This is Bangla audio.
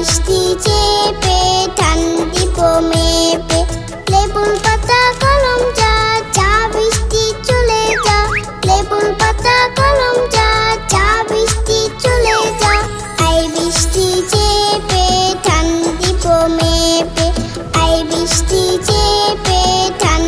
মিষ্টি চেপে টান দিব মেপে লেবুর পাতা কলম যা চা বৃষ্টি চলে যা। লেবুর পাতা কলম যা চা বৃষ্টি চলে যা। আই বৃষ্টি চেপে টান দিব আই বৃষ্টি চেপে টান